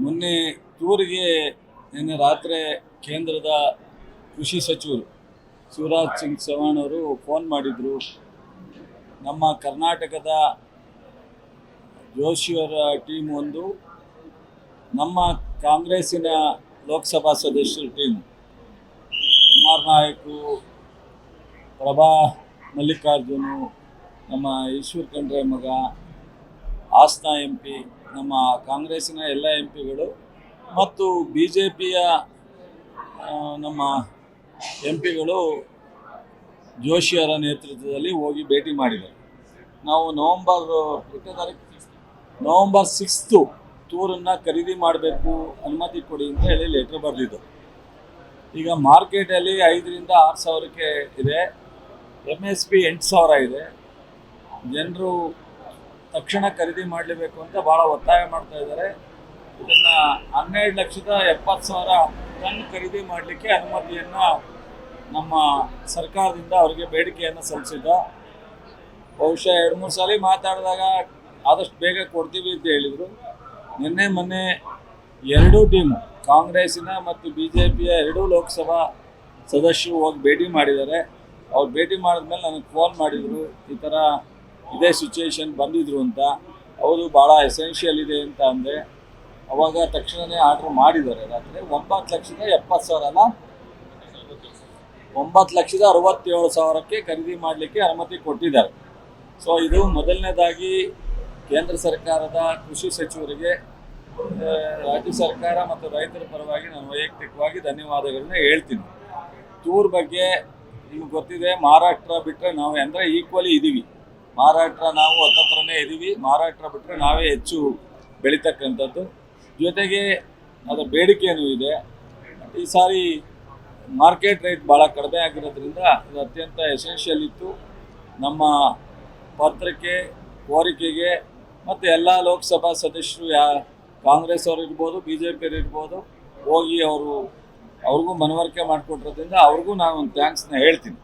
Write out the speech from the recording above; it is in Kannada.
ಮೊನ್ನೆ ಟೂರಿಗೆ ನಿನ್ನೆ ರಾತ್ರಿ ಕೇಂದ್ರದ ಕೃಷಿ ಸಚಿವರು ಶಿವರಾಜ್ ಸಿಂಗ್ ಚೌಹಾಣ್ ಅವರು ಫೋನ್ ಮಾಡಿದರು. ನಮ್ಮ ಕರ್ನಾಟಕದ ಜೋಶಿಯವರ ಟೀಮ್ ಒಂದು, ನಮ್ಮ ಕಾಂಗ್ರೆಸ್ಸಿನ ಲೋಕಸಭಾ ಸದಸ್ಯರ ಟೀಮ್, ಕುಮಾರ್ ನಾಯಕು, ಪ್ರಭಾ ಮಲ್ಲಿಕಾರ್ಜುನು, ನಮ್ಮ ಈಶ್ವರ್ ಖಂಡ್ರೆ ಮಗ ಹಾಸನ ಎಂ ಪಿ, ನಮ್ಮ ಕಾಂಗ್ರೆಸ್ಸಿನ ಎಲ್ಲ ಎಂ ಪಿಗಳು ಮತ್ತು ಬಿ ಜೆ ಪಿಯ ನಮ್ಮ ಎಂ ಪಿಗಳು ಜೋಶಿಯವರ ನೇತೃತ್ವದಲ್ಲಿ ಹೋಗಿ ಭೇಟಿ ಮಾಡಿದರು. ನಾವು ನವಂಬರ್ ಎಷ್ಟನೇ ತಾರೀಕು ನವಂಬರ್ ಸಿಕ್ಸ್ತು ಟೂರನ್ನು ಖರೀದಿ ಮಾಡಬೇಕು ಅನುಮತಿ ಕೊಡಿ ಅಂತ ಹೇಳಿ ಲೆಟ್ರ್ ಬರೆದಿದ್ದು. ಈಗ ಮಾರ್ಕೆಟಲ್ಲಿ ಐದರಿಂದ ಆರು ಸಾವಿರಕ್ಕೆ ಇದೆ. ಎಂ ಎಸ್ ಪಿ ಎಂಟು ಸಾವಿರ ಇದೆ. ಜನರು ತಕ್ಷಣ ಖರೀದಿ ಮಾಡಲೇಬೇಕು ಅಂತ ಭಾಳ ಒತ್ತಾಯ ಮಾಡ್ತಾ ಇದ್ದಾರೆ. ಇದನ್ನು ಹನ್ನೆರಡು ಲಕ್ಷದ ಎಪ್ಪತ್ತು ಸಾವಿರ ಟನ್ ಖರೀದಿ ಮಾಡಲಿಕ್ಕೆ ಅನುಮತಿಯನ್ನು ನಮ್ಮ ಸರ್ಕಾರದಿಂದ ಅವರಿಗೆ ಬೇಡಿಕೆಯನ್ನು ಸಲ್ಲಿಸಿದ್ದ. ಬಹುಶಃ ಎರಡು, ಮೂರು ಸಾರಿ ಮಾತಾಡಿದಾಗ ಆದಷ್ಟು ಬೇಗ ಕೊಡ್ತೀವಿ ಅಂತ ಹೇಳಿದರು. ನಿನ್ನೆ, ಮೊನ್ನೆ ಎರಡೂ ಟೀಮ್ ಕಾಂಗ್ರೆಸ್ಸಿನ ಮತ್ತು ಬಿ ಜೆ ಪಿಯ ಎರಡೂ ಲೋಕಸಭಾ ಸದಸ್ಯರು ಹೋಗಿ ಭೇಟಿ ಮಾಡಿದ್ದಾರೆ. ಅವ್ರು ಭೇಟಿ ಮಾಡಿದ್ಮೇಲೆ ನನಗೆ ಫೋನ್ ಮಾಡಿದರು, ಈ ಥರ ಇದೇ ಸಿಚುವೇಶನ್ ಬಂದಿದ್ರು ಅಂತ ಅವರು ಭಾಳ ಎಸೆನ್ಷಿಯಲ್ ಇದೆ ಅಂತ ಅಂದರೆ, ಅವಾಗ ತಕ್ಷಣವೇ ಆರ್ಡ್ರ್ ಮಾಡಿದ್ದಾರೆ. ರಾತ್ರಿ ಒಂಬತ್ತು ಲಕ್ಷದ ಎಪ್ಪತ್ತು ಸಾವಿರ ಅಲ್ಲ ಒಂಬತ್ತು ಲಕ್ಷದ ಅರವತ್ತೇಳು ಸಾವಿರಕ್ಕೆ ಖರೀದಿ ಮಾಡಲಿಕ್ಕೆ ಅನುಮತಿ ಕೊಟ್ಟಿದ್ದಾರೆ. ಸೊ ಇದು ಮೊದಲನೇದಾಗಿ ಕೇಂದ್ರ ಸರ್ಕಾರದ ಕೃಷಿ ಸಚಿವರಿಗೆ ರಾಜ್ಯ ಸರ್ಕಾರ ಮತ್ತು ರೈತರ ಪರವಾಗಿ ನಾನು ವೈಯಕ್ತಿಕವಾಗಿ ಧನ್ಯವಾದಗಳನ್ನ ಹೇಳ್ತೀನಿ. ಟೂರ್ ಬಗ್ಗೆ ನಿಮ್ಗೆ ಗೊತ್ತಿದೆ, ಮಹಾರಾಷ್ಟ್ರ ಬಿಟ್ಟರೆ ನಾವು ಅಂದರೆ ಈಕ್ವಲಿ ಇದ್ದೀವಿ ಮಹಾರಾಷ್ಟ್ರ ನಾವು ಹತ್ತತ್ರನೇ ಇದ್ದೀವಿ. ಮಹಾರಾಷ್ಟ್ರ ಬಿಟ್ಟರೆ ನಾವೇ ಹೆಚ್ಚು ಬೆಳೀತಕ್ಕಂಥದ್ದು. ಜೊತೆಗೆ ಅದರ ಬೇಡಿಕೆಯೂ ಇದೆ. ಈ ಸಾರಿ ಮಾರ್ಕೆಟ್ ರೇಟ್ ಭಾಳ ಕಡಿಮೆ ಆಗಿರೋದ್ರಿಂದ ಇದು ಅತ್ಯಂತ ಎಸೆನ್ಷಿಯಲ್ ಇತ್ತು. ನಮ್ಮ ಪತ್ರಕ್ಕೆ, ಕೋರಿಕೆಗೆ ಮತ್ತು ಎಲ್ಲ ಲೋಕಸಭಾ ಸದಸ್ಯರು ಯಾ, ಕಾಂಗ್ರೆಸ್ ಅವರು ಇರ್ಬೋದು ಬಿ ಜೆ ಪಿ ಇರ್ಬೋದು, ಹೋಗಿ ಅವರು, ಅವ್ರಿಗೂ ಮನವರಿಕೆ ಮಾಡಿಕೊಟ್ಟಿರೋದ್ರಿಂದ ಅವ್ರಿಗೂ ನಾನು ಒಂದು ಥ್ಯಾಂಕ್ಸ್ನ ಹೇಳ್ತೀನಿ.